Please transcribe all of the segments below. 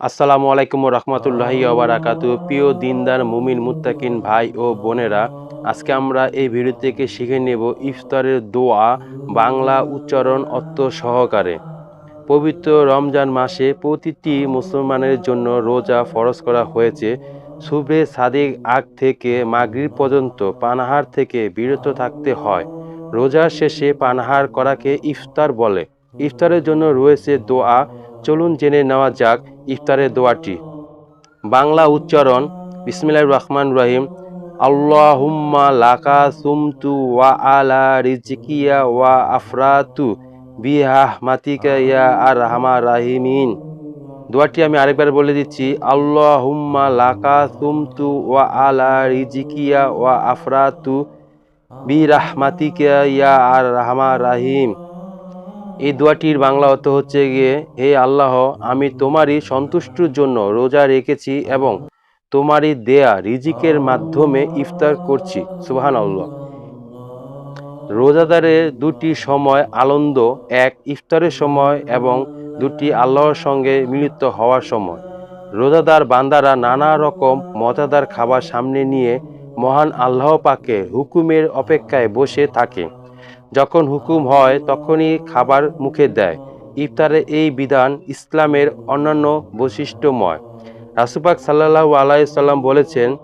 আসসালামু আলাইকুম রহমতুল্লাহি ওবরাকাতু প্রিয় দিনদার, মুমিন, মুত্তাকিন ভাই ও বোনেরা, আজকে আমরা এই ভিডিও থেকে শিখে নেব ইফতারের দোয়া বাংলা উচ্চারণ অর্থ সহকারে। পবিত্র রমজান মাসে প্রতিটি মুসলমানের জন্য রোজা ফরজ করা হয়েছে। সুবে সাদিক আগ থেকে মাগরিব পর্যন্ত পানাহার থেকে বিরত থাকতে হয়। রোজার শেষে পানাহার করাকে ইফতার বলে। ইফতারের জন্য রয়েছে দোয়া চলুন জেনে নেওয়া যাক ইফতারের দোয়াটি। বাংলা উচ্চারণ বিসমিল্লাহ রহমান রহিম, আল্লাহুম্মা লাকা সুমতু ওয়া আলা রিজকিয়া ওয়া আফরাতু বিহাহ মাতিকা ইয়া আর রাহমা রাহিমিন। দোয়াটি আমি আরেকবার বলে দিচ্ছি, আল্লাহুম্মা লাকা সুমতু ওয়া আলা রিজকিয়া ওয়া আফরাতু বিরাহমাতিকা ইয়া আর রাহমা রাহিম। এই দোয়াটির বাংলা অর্থ হচ্ছে গিয়ে, হে আল্লাহ, আমি তোমারই সন্তুষ্টির জন্য রোজা রেখেছি এবং তোমারই দেয়া রিজিকের মাধ্যমে ইফতার করছি। সুবাহান আল্লাহ রোজাদারের দুটি সময় আনন্দ, এক ইফতারের সময় এবং দুটি আল্লাহর সঙ্গে মিলিত হওয়ার সময়। রোজাদার বান্দারা নানা রকম মজাদার খাবার সামনে নিয়ে মহান আল্লাহ পাকে হুকুমের অপেক্ষায় বসে থাকে। যখন হুকুম হয়, তখনই খাবার মুখে দেয়। ইফতারের এই বিধান ইসলামের অন্যান্য বৈশিষ্ট্যময়। রাসুপাক সাল্লাহু আলাইসাল্লাম বলেছেন,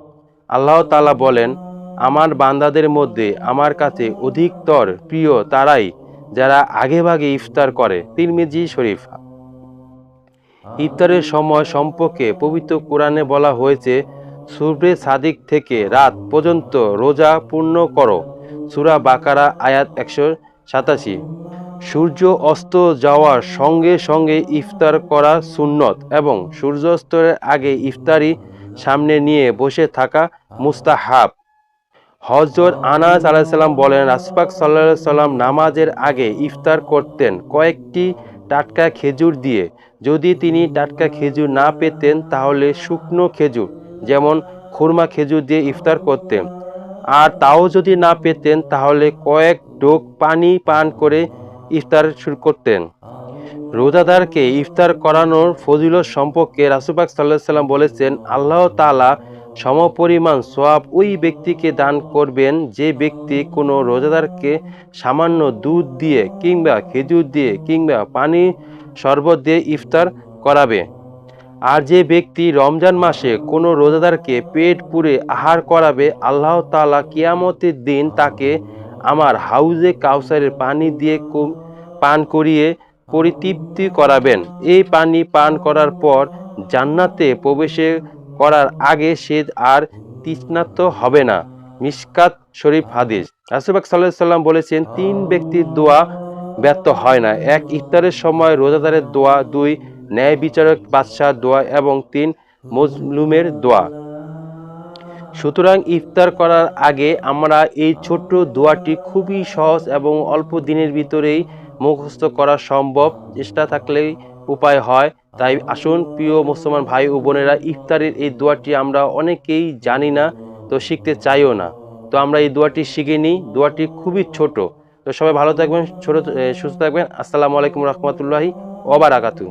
আল্লাহ তালা বলেন, আমার বান্দাদের মধ্যে আমার কাছে অধিকতর প্রিয় তারাই যারা আগেভাগে ইফতার করে। তিরমিজি শরীফ। ইফতারের সময় সম্পর্কে পবিত্র কোরআনে বলা হয়েছে সুব্রে সাদিক থেকে রাত পর্যন্ত রোজা পূর্ণ করো। সুরা বাকারা আয়াত একশো সাতাশি। সূর্য অস্ত যাওয়ার সঙ্গে সঙ্গে ইফতার করা সুন্নত এবং সূর্যাস্তের আগে ইফতারি সামনে নিয়ে বসে থাকা মুস্তাহাব। হজরত আনাস আলাইসাল্লাম বলেন রাসপাক সাল্লা সাল্লাম নামাজের আগে ইফতার করতেন কয়েকটি টাটকা খেজুর দিয়ে। যদি তিনি টাটকা খেজুর না পেতেন তাহলে শুকনো খেজুর, যেমন খুরমা খেজুর দিয়ে ইফতার করতেন। আর তাও যদি না পেতেন, তাহলে কয়েক ডোক পানি পান করে ইফতার শুরু করতেন। রোজাদারকে ইফতার করানোর ফজিলত সম্পর্কে রাসুবাক সাল্লাহ সাল্লাম বলেছেন, আল্লাহ তালা সমপরিমাণ সোয়াব ওই ব্যক্তিকে দান করবেন যে ব্যক্তি কোনো রোজাদারকে সামান্য দুধ দিয়ে কিংবা খেজুর দিয়ে কিংবা পানি শরবত দিয়ে ইফতার করাবে। আর যে ব্যক্তি রমজান মাসে কোনো রোজাদারকে পেট পুরে আহার করাবে, আল্লাহ তালা কিয়ামতের দিন তাকে আমার হাউজে কাউসারের পানি দিয়ে পান করিয়ে পরিতৃপ্তি করাবেন। এই পানি পান করার পর জান্নাতে প্রবেশে করার আগে সে আর তৃষ্ণার্ত হবে না। মিসকাত শরীফ হাদিস। রাসুবাক সাল্লাহ সাল্লাম বলেছেন, তিন ব্যক্তির দোয়া ব্যর্থ হয় না। এক ইফতারের সময় রোজাদারের দোয়া, দুই ন্যায় বিচারক, বাদশাহ দোয়া এবং তিন মজলুমের দোয়া। সুতরাং ইফতার করার আগে আমরা এই ছোট্ট দোয়াটি খুবই সহজ এবং অল্প দিনের ভিতরেই মুখস্থ করা সম্ভব। চেষ্টা থাকলেই উপায় হয়। তাই আসুন, প্রিয় মুসলমান ভাই ও বোনেরা, ইফতারের এই দোয়াটি আমরা অনেকেই জানি না, তো শিখতে চাইও না। তো আমরা এই দোয়াটি শিখে নিই। দোয়াটি খুবই ছোট। তো সবাই ভালো থাকবেন, ছোট সুস্থ থাকবেন। আসসালামু আলাইকুম রহমতুল্লাহি ওবারাকাতু